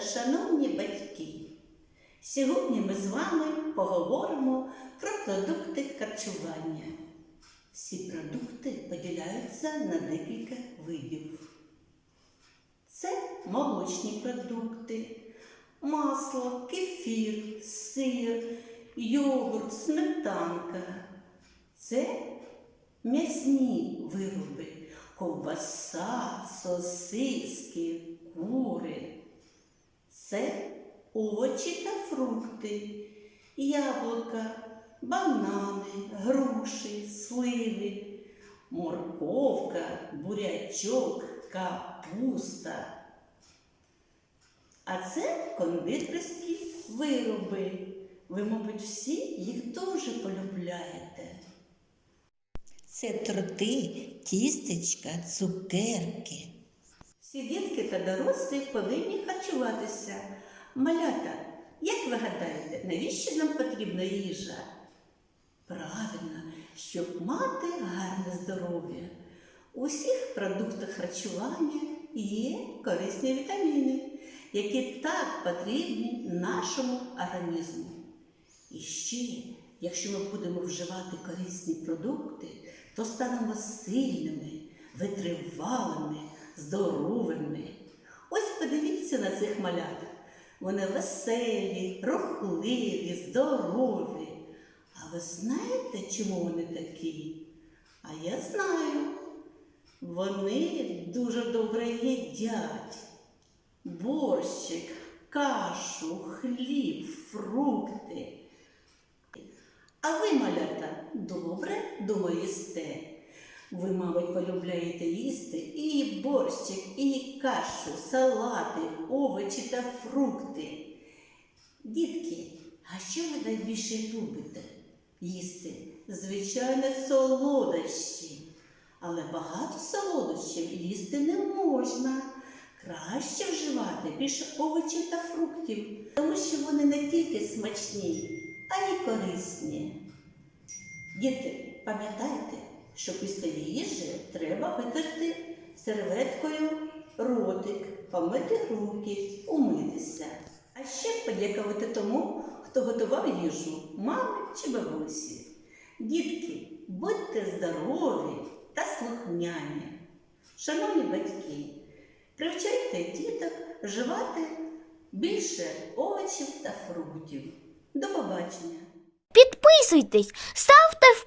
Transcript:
шановні батьки! Сьогодні ми з вами поговоримо про продукти харчування. Всі продукти поділяються на декілька видів. Це молочні продукти, масло, кефір, сир, йогурт, сметанка. Це м'ясні вироби, ковбаса, сосиски, кури. Це овочі та фрукти, яблука, банани, груші, сливи, морковка, бурячок, капуста. А це кондитерські вироби. Ви, мабуть, всі їх дуже полюбляєте. Це торти, тістечка, цукерки. Всі дітки та дорослі повинні харчуватися. Малята, як ви гадаєте, навіщо нам потрібна їжа? Правильно, щоб мати гарне здоров'я. У всіх продуктах харчування є корисні вітаміни, які так потрібні нашому організму. І ще, якщо ми будемо вживати корисні продукти, то станемо сильними, витривалими, здоровими. Ось подивіться на цих малят. Вони веселі, рухливі, здорові. А ви знаєте, чому вони такі? А я знаю. Вони дуже добре їдять. Борщик, кашу, хліб, фрукти. А ви, малята, добре домоїсте? Ви, мабуть, полюбляєте їсти і борщик, і кашу, салати, овочі та фрукти. Дітки, а що ви найбільше любите їсти? Звичайно, солодощі. Але багато солодощів їсти не можна. Краще вживати більше овочів та фруктів, тому що вони не тільки смачні, а й корисні. Діти, пам'ятайте, що після їжі треба витерти серветкою ротик, помити руки, умитися. А ще подякувати тому, хто готував їжу, мамі чи бабусі. Дітки, будьте здорові та слухняні. Шановні батьки, привчайте діток вживати більше овочів та фруктів. До побачення! Підписуйтесь,